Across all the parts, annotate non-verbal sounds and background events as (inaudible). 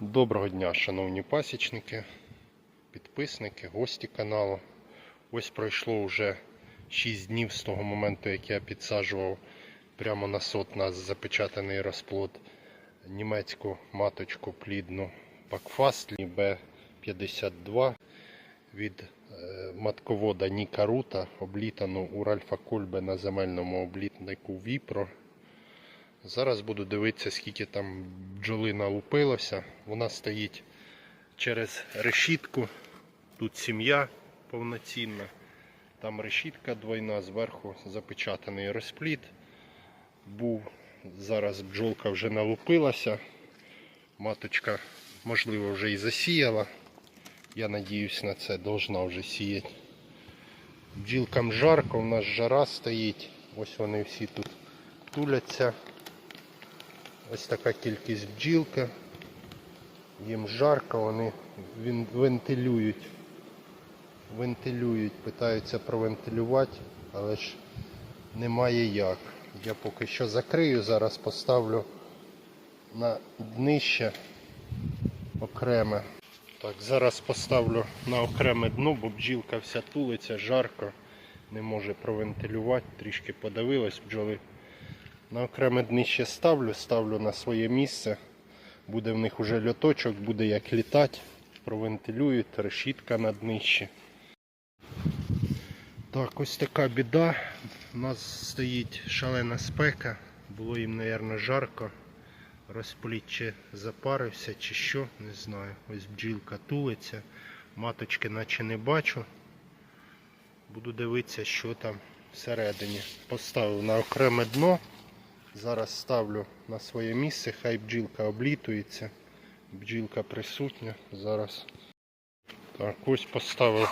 Доброго дня, шановні пасічники, підписники, гості каналу. Ось пройшло вже 6 днів з того моменту, як я підсаджував прямо на сот на запечатаний розплод німецьку маточку плідну Бакфастлі B52 від е, матковода Ніка Рута, облітану у Ральфа Кольбе на земельному облітнику Віпро. Зараз буду дивитися, скільки там бджоли налупилося. Вона стоїть через решітку. Тут сім'я повноцінна. Там решітка двойна, зверху запечатаний розплід. Був. Зараз бджолка вже налупилася. Маточка, можливо, вже і засіяла. Я надіюсь на це, должна вже сіяти. Бджілкам жарко, у нас жара стоїть. Ось вони всі тут туляться. Ось така кількість бджілка. Їм жарко, вони вентилюють. Вентилюють, питаються провентилювати, але ж немає як. Я поки що закрию, зараз поставлю на днище окреме. Так, зараз поставлю на окреме дно, бо бджілка вся тулиться, жарко, не може провентилювати, трішки подавилась бджоли. На окреме днище ставлю, ставлю на своє місце. Буде в них уже льоточок, буде як літати, провентилюють, решітка на днищі. Так, ось така біда. У нас стоїть шалена спека. Було їм, мабуть, жарко. Розпліт чи запарився, чи що, не знаю. Ось бджілка тулиться. Маточки наче не бачу. Буду дивитися, що там всередині. Поставив на окреме дно. Зараз ставлю на своє місце, хай бджілка облітується. Бджілка присутня. Зараз. Так, ось поставив.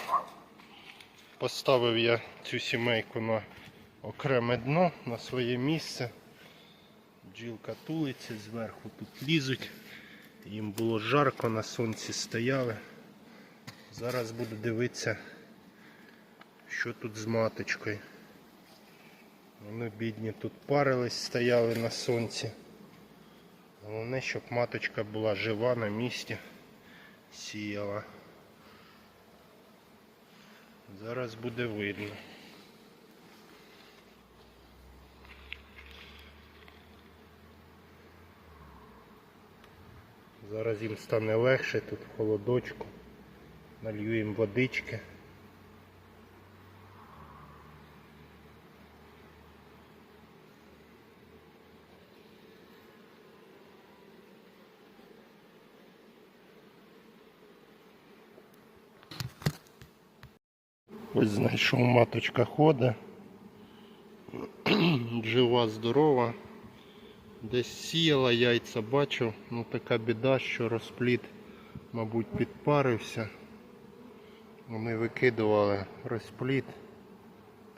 Поставив я цю сімейку на окреме дно, на своє місце. Бджілка тулиться, зверху тут лізуть. Їм було жарко, на сонці стояли. Зараз буду дивитися, що тут з маточкою. Вони бідні тут парились, стояли на сонці. Головне, щоб маточка була жива на місці, сіяла. Зараз буде видно. Зараз їм стане легше тут в холодочку. Налью їм водички. Ось знайшов маточка ходить. (clears throat) Жива, здорова. Десь сіяла яйця, бачу. Ну така біда, що розплід, мабуть, підпарився. Вони викидували розплід.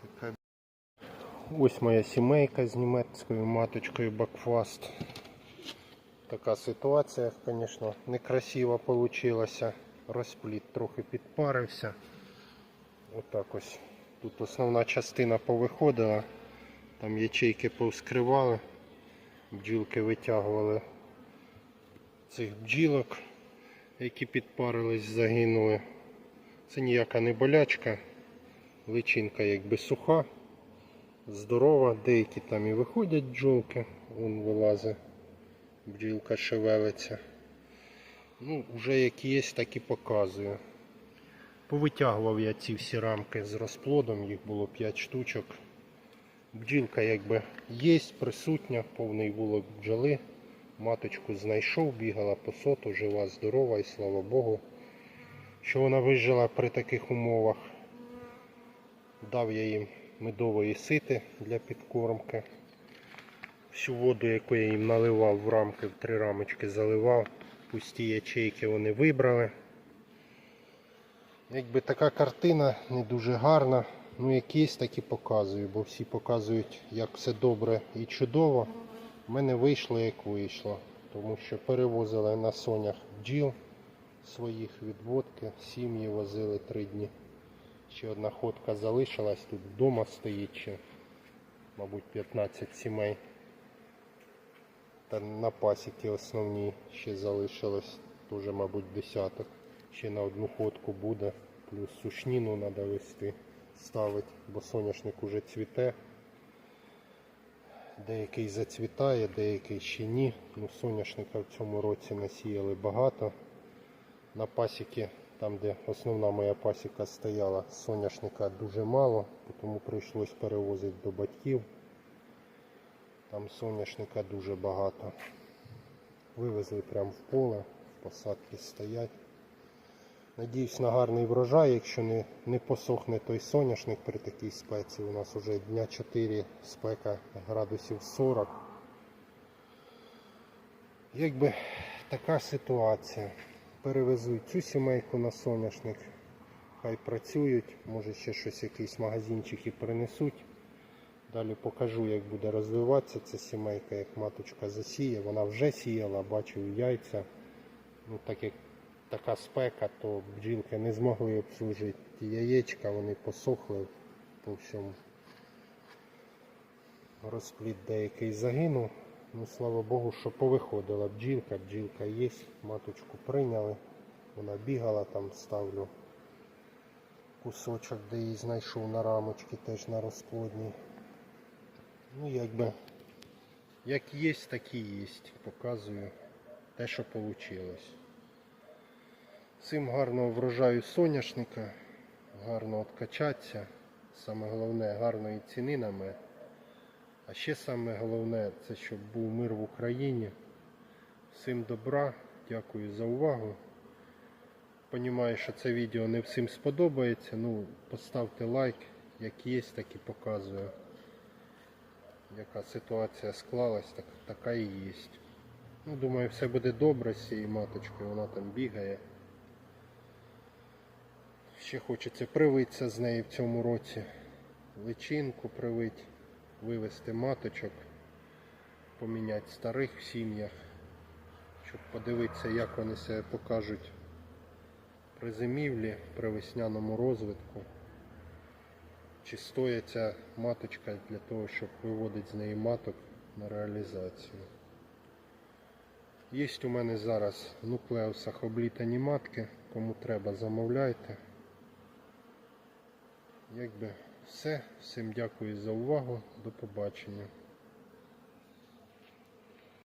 Така... Ось моя сімейка з німецькою маточкою Бакфаст. Така ситуація, звісно, некрасиво вийшла. Розплід трохи підпарився. Отак ось. Тут основна частина повиходила, там ячейки повскривали, бджілки витягували цих бджілок, які підпарились, загинули. Це ніяка не болячка, личинка якби суха, здорова, деякі там і виходять бджолки, вон вилазить, бджілка шевелиться. Ну, вже як є, так і показую. Повитягував я ці всі рамки з розплодом, їх було 5 штучок. Бджілка якби є, присутня, повний вулок бджоли. Маточку знайшов, бігала по соту, жива, здорова і слава Богу, що вона вижила при таких умовах. Дав я їм медової сити для підкормки. Всю воду, яку я їм наливав в рамки, в три рамочки заливав, пусті ячейки вони вибрали. Якби така картина не дуже гарна, ну якісь так і показую, бо всі показують, як все добре і чудово. У мене вийшло як вийшло, тому що перевозили на сонях бджіл своїх відводки, сім'ї возили три дні. Ще одна ходка залишилась, тут вдома стоїть ще, мабуть, 15 сімей. Та на пасіки основні ще залишилось теж, мабуть, десяток. Ще на одну ходку буде. Плюс сушніну треба вести, ставити, бо соняшник уже цвіте. Деякий зацвітає, деякий ще ні. Ну, соняшника в цьому році насіяли багато. На пасіки, там де основна моя пасіка стояла, соняшника дуже мало, тому прийшлось перевозити до батьків. Там соняшника дуже багато. Вивезли прямо в поле, посадки стоять. Надіюсь на гарний врожай, якщо не, не посохне той соняшник при такій спеці. У нас вже дня 4 спека градусів 40. Якби така ситуація. Перевезу цю сімейку на соняшник. Хай працюють, може ще щось, якийсь магазинчик і принесуть. Далі покажу, як буде розвиватися ця сімейка, як маточка засіє. Вона вже сіяла, бачу яйця. Ну, так як така спека, то бджілки не змогли обслужити ті яєчка, вони посохли по всьому. Розплід деякий загинув. Ну, слава Богу, що повиходила бджілка, бджілка є, маточку прийняли. Вона бігала там, ставлю кусочок, де її знайшов на рамочці, теж на розплодній. Ну, якби, як є, так і є. Показую те, що вийшло. Всім гарного врожаю соняшника, гарно откачатися. Саме головне гарної ціни на мед. А ще саме головне це щоб був мир в Україні. Всім добра, дякую за увагу. Понімаю, що це відео не всім сподобається. Ну, поставте лайк, як є, так і показую. Яка ситуація склалась, так, така і є. Ну, думаю, все буде добре з цією маточкою, вона там бігає. Ще хочеться привитися з нею в цьому році. Личинку привить, вивести маточок, поміняти старих в сім'ях, щоб подивитися, як вони себе покажуть при зимівлі, при весняному розвитку. Чи стоїть ця маточка для того, щоб виводити з неї маток на реалізацію. Є у мене зараз нуклеусах облітані матки, кому треба замовляйте. Якби все. Всім дякую за увагу. До побачення.